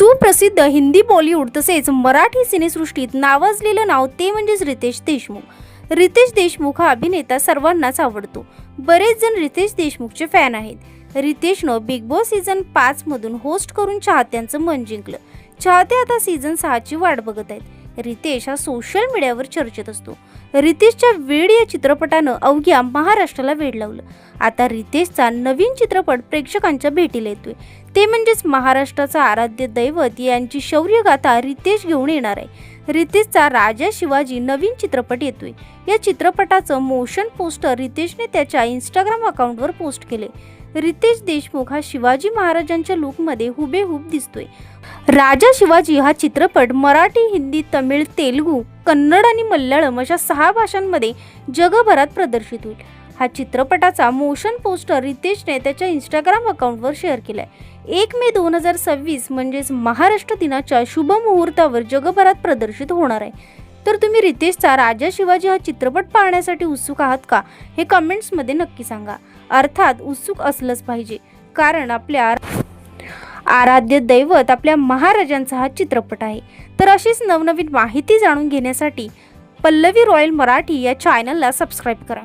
सुप्रसिद्ध हिंदी बॉलिवूड तसेच मराठी सिनेसृष्टीत नावाजलेलं नाव ते म्हणजेच रितेश देशमुख. रितेश देशमुख हा अभिनेता सर्वांनाच आवडतो. बरेच जण रितेश देशमुखचे फॅन आहेत. रितेशनं बिग बॉस सीझन पाचमधून होस्ट करून चाहत्यांचं मन जिंकलं. चाहते आता सीझन सहाची वाट बघत आहेत. रितेश हा सोशल मीडियावर चर्चेत असतो. रितेशच्या वेड या चित्रपटानं अवघ्या महाराष्ट्राला वेड लावलं. आता रितेशचा नवीन चित्रपट प्रेक्षकांच्या भेटीला येतोय. ते म्हणजेच महाराष्ट्राचा आराध्य दैवत यांची शौर्यगाथा रितेश घेऊन येणार आहे. रितेशचा राजा शिवाजी नवीन चित्रपट येतोय. या चित्रपटाचं मोशन पोस्टर रितेशने त्याच्या इंस्टाग्राम अकाउंटवर पोस्ट केले रितेश देशमुख हा शिवाजी महाराजांच्या लुकमध्ये हुबेहूब दिसतोय. राजा शिवाजी हा चित्रपट मराठी हिंदी तमिळ तेलुगू कन्नड आणि मल्याळम अशा सहा भाषांमध्ये जगभरात प्रदर्शित होईल. हा चित्रपटाचा मोशन पोस्टर रितेशने त्याच्या इंस्टाग्राम अकाउंटवर शेअर केला आहे एक मे दोन हजार सव्वीस म्हणजेच महाराष्ट्र दिनाच्या शुभ मुहूर्तावर जगभरात प्रदर्शित होणार आहे. तर तुम्ही रितेशचा राजा शिवाजी हा चित्रपट पाहण्यासाठी उत्सुक आहात का? हे कमेंट्समध्ये नक्की सांगा. अर्थात उत्सुक असलंच पाहिजे. कारण आपल्या आराध्य दैवत आपल्या महाराजांचा हा चित्रपट आहे. तर अशीच नवनवीन माहिती जाणून घेण्यासाठी पल्लवी रॉयल मराठी या चॅनलला सबस्क्राईब करा.